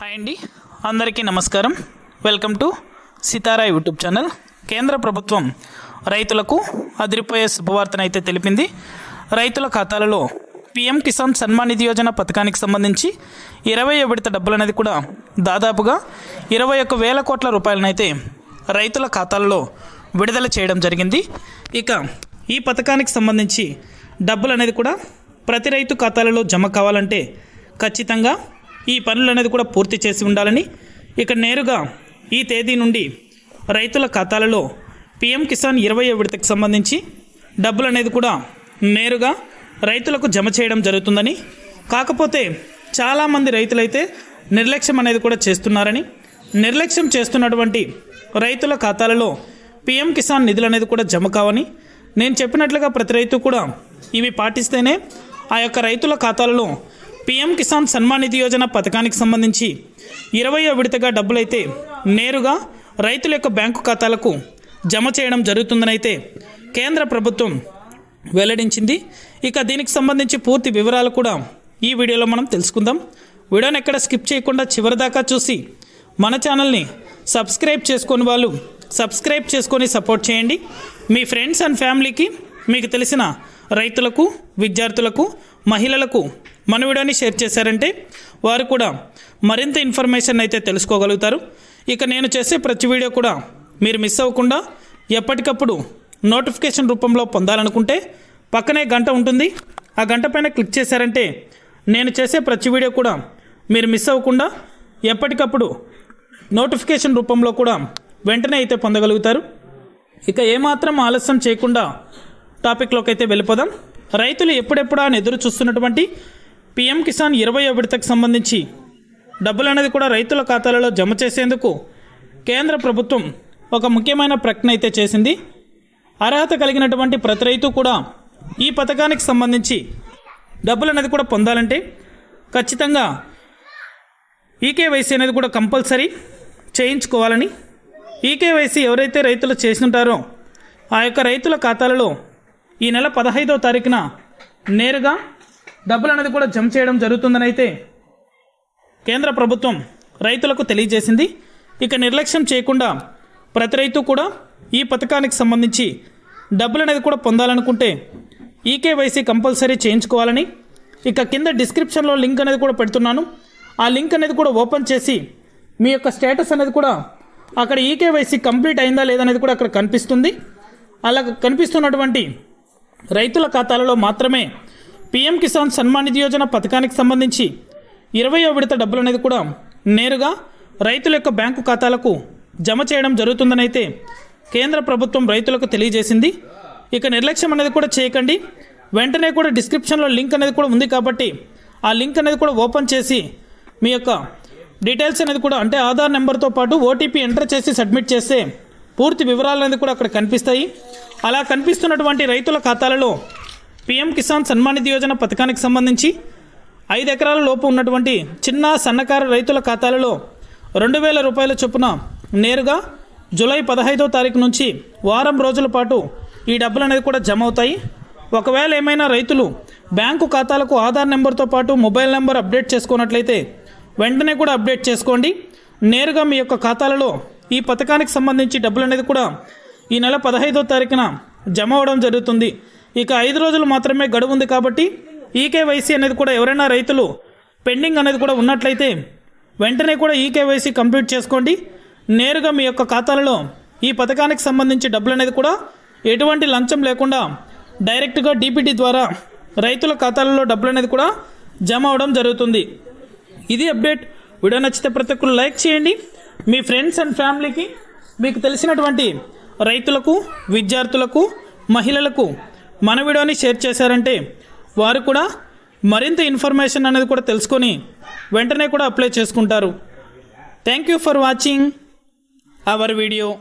Hi అండి అందరికీ నమస్కారం. Welcome to Sitara YouTube channel కేంద్ర ప్రభుత్వం రైతులకు అదిరిపోయే శుభవార్తనైతే తెలిపింది. రైతుల ఖాతాలలో పిఎం కిసాన్ సన్మాన్ నిధి యోజన పథకానికి సంబంధించి ఇరవై విడత డబ్బులు అనేది కూడా దాదాపుగా ఇరవై ఒక్క వేల కోట్ల రూపాయలనైతే రైతుల ఖాతాలలో విడుదల చేయడం జరిగింది. ఇక ఈ పథకానికి సంబంధించి డబ్బులు అనేది కూడా ప్రతి రైతు ఖాతాలలో జమ కావాలంటే ఖచ్చితంగా ఈ పనులు అనేది కూడా పూర్తి చేసి ఉండాలని ఇక నేరుగా ఈ తేదీ నుండి రైతుల ఖాతాలలో పిఎం కిసాన్ ఇరవై విడతకు సంబంధించి డబ్బులు అనేది కూడా నేరుగా రైతులకు జమ చేయడం జరుగుతుందని కాకపోతే చాలామంది రైతులైతే నిర్లక్ష్యం అనేది కూడా చేస్తున్నారని నిర్లక్ష్యం చేస్తున్నటువంటి రైతుల ఖాతాలలో పిఎం కిసాన్ నిధులు అనేది కూడా జమ కావని నేను చెప్పినట్లుగా ప్రతి రైతు కూడా ఇవి పాటిస్తేనే ఆ యొక్క రైతుల ఖాతాలలో పిఎం కిసాన్ సన్మాన్ నిధి యోజన పథకానికి సంబంధించి ఇరవయో విడతగా డబ్బులైతే నేరుగా రైతుల యొక్క బ్యాంకు ఖాతాలకు జమ చేయడం జరుగుతుందనైతే కేంద్ర ప్రభుత్వం వెల్లడించింది. ఇక దీనికి సంబంధించి పూర్తి వివరాలు కూడా ఈ వీడియోలో మనం తెలుసుకుందాం. వీడియోని ఎక్కడ స్కిప్ చేయకుండా చివరిదాకా చూసి మన ఛానల్ని సబ్స్క్రైబ్ చేసుకొని వాళ్ళు సబ్స్క్రైబ్ చేసుకొని సపోర్ట్ చేయండి. మీ ఫ్రెండ్స్ అండ్ ఫ్యామిలీకి మీకు తెలిసిన రైతులకు విద్యార్థులకు మహిళలకు మన వీడియోని షేర్ చేశారంటే వారు కూడా మరింత ఇన్ఫర్మేషన్ అయితే తెలుసుకోగలుగుతారు. ఇక నేను చేసే ప్రతి వీడియో కూడా మీరు మిస్ అవ్వకుండా ఎప్పటికప్పుడు నోటిఫికేషన్ రూపంలో పొందాలనుకుంటే పక్కనే గంట ఉంటుంది. ఆ గంట పైన క్లిక్ చేశారంటే నేను చేసే ప్రతి వీడియో కూడా మీరు మిస్ అవ్వకుండా ఎప్పటికప్పుడు నోటిఫికేషన్ రూపంలో కూడా వెంటనే అయితే పొందగలుగుతారు. ఇక ఏమాత్రం ఆలస్యం చేయకుండా టాపిక్లోకి అయితే వెళ్ళిపోదాం. రైతులు ఎప్పుడెప్పుడా అని ఎదురు చూస్తున్నటువంటి పిఎం కిసాన్ ఇరవై విడతకు సంబంధించి డబ్బులు అనేది కూడా రైతుల ఖాతాలలో జమ చేసేందుకు కేంద్ర ప్రభుత్వం ఒక ముఖ్యమైన ప్రకటన అయితే చేసింది. అర్హత కలిగినటువంటి ప్రతి రైతు కూడా ఈ పథకానికి సంబంధించి డబ్బులు అనేది కూడా పొందాలంటే ఖచ్చితంగా ఈకేవైసీ అనేది కూడా కంపల్సరీ చేయించుకోవాలని ఈకేవైసీ ఎవరైతే రైతులు చేసింటారో ఆ యొక్క రైతుల ఖాతాలలో ఈ నెల పదహైదో తారీఖున నేరుగా డబ్బులు అనేది కూడా జమ చేయడం జరుగుతుందని అయితే కేంద్ర ప్రభుత్వం రైతులకు తెలియజేసింది. ఇక నిర్లక్ష్యం చేయకుండా ప్రతి రైతు కూడా ఈ పథకానికి సంబంధించి డబ్బులు అనేది కూడా పొందాలనుకుంటే ఈకేవైసీ కంపల్సరీ చేయించుకోవాలని ఇక కింద డిస్క్రిప్షన్లో లింక్ అనేది కూడా పెడుతున్నాను. ఆ లింక్ అనేది కూడా ఓపెన్ చేసి మీ యొక్క స్టేటస్ అనేది కూడా అక్కడ ఈకేవైసీ కంప్లీట్ అయిందా లేదనేది కూడా అక్కడ కనిపిస్తుంది. అలా కనిపిస్తున్నటువంటి రైతుల ఖాతాలలో మాత్రమే పీఎం కిసాన్ సన్మాన్ నిధి యోజన పథకానికి సంబంధించి ఇరవయో విడత డబ్బులు అనేది కూడా నేరుగా రైతుల యొక్క బ్యాంకు ఖాతాలకు జమ చేయడం జరుగుతుందనైతే కేంద్ర ప్రభుత్వం రైతులకు తెలియజేసింది. ఇక నిర్లక్ష్యం అనేది కూడా చేయకండి. వెంటనే కూడా డిస్క్రిప్షన్లో లింక్ అనేది కూడా ఉంది కాబట్టి ఆ లింక్ అనేది కూడా ఓపెన్ చేసి మీ యొక్క డీటెయిల్స్ అనేది కూడా అంటే ఆధార్ నెంబర్తో పాటు ఓటీపీ ఎంటర్ చేసి సబ్మిట్ చేస్తే పూర్తి వివరాలు అనేది కూడా అక్కడ కనిపిస్తాయి. అలా కనిపిస్తున్నటువంటి రైతుల ఖాతాలలో పీఎం కిసాన్ సన్మాన్ నిధి యోజన పథకానికి సంబంధించి ఐదు ఎకరాల లోపు ఉన్నటువంటి చిన్న సన్నకారు రైతుల ఖాతాలలో రెండు వేల రూపాయల చొప్పున నేరుగా జూలై పదహైదో తారీఖు నుంచి వారం రోజుల పాటు ఈ డబ్బులు అనేది కూడా జమ అవుతాయి. ఒకవేళ ఏమైనా రైతులు బ్యాంకు ఖాతాలకు ఆధార్ నెంబర్తో పాటు మొబైల్ నెంబర్ అప్డేట్ చేసుకున్నట్లయితే వెంటనే కూడా అప్డేట్ చేసుకోండి. నేరుగా మీ యొక్క ఖాతాలలో ఈ పథకానికి సంబంధించి డబ్బులు అనేది కూడా ఈ నెల పదహైదో తారీఖున జమ అవడం జరుగుతుంది. ఇక ఐదు రోజులు మాత్రమే గడువు ఉంది కాబట్టి ఈకేవైసీ అనేది కూడా ఎవరైనా రైతులు పెండింగ్ అనేది కూడా ఉన్నట్లయితే వెంటనే కూడా ఈకేవైసీ కంప్లీట్ చేసుకోండి. నేరుగా మీ యొక్క ఖాతాలలో ఈ పథకానికి సంబంధించి డబ్బులు అనేది కూడా ఎటువంటి లంచం లేకుండా డైరెక్ట్గా డీపీటీ ద్వారా రైతుల ఖాతాలలో డబ్బులు అనేది కూడా జమ అవడం జరుగుతుంది. ఇది అప్డేట్. వీడియో నచ్చితే ప్రతి ఒక్కరు లైక్ చేయండి. మీ ఫ్రెండ్స్ అండ్ ఫ్యామిలీకి మీకు తెలిసినటువంటి రైతులకు విద్యార్థులకు మహిళలకు మన వీడియోని షేర్ చేశారంటే వారు కూడా మరింత ఇన్ఫర్మేషన్ అనేది కూడా తెలుసుకొని వెంటనే కూడా అప్లై చేసుకుంటారు. Thank you for watching our video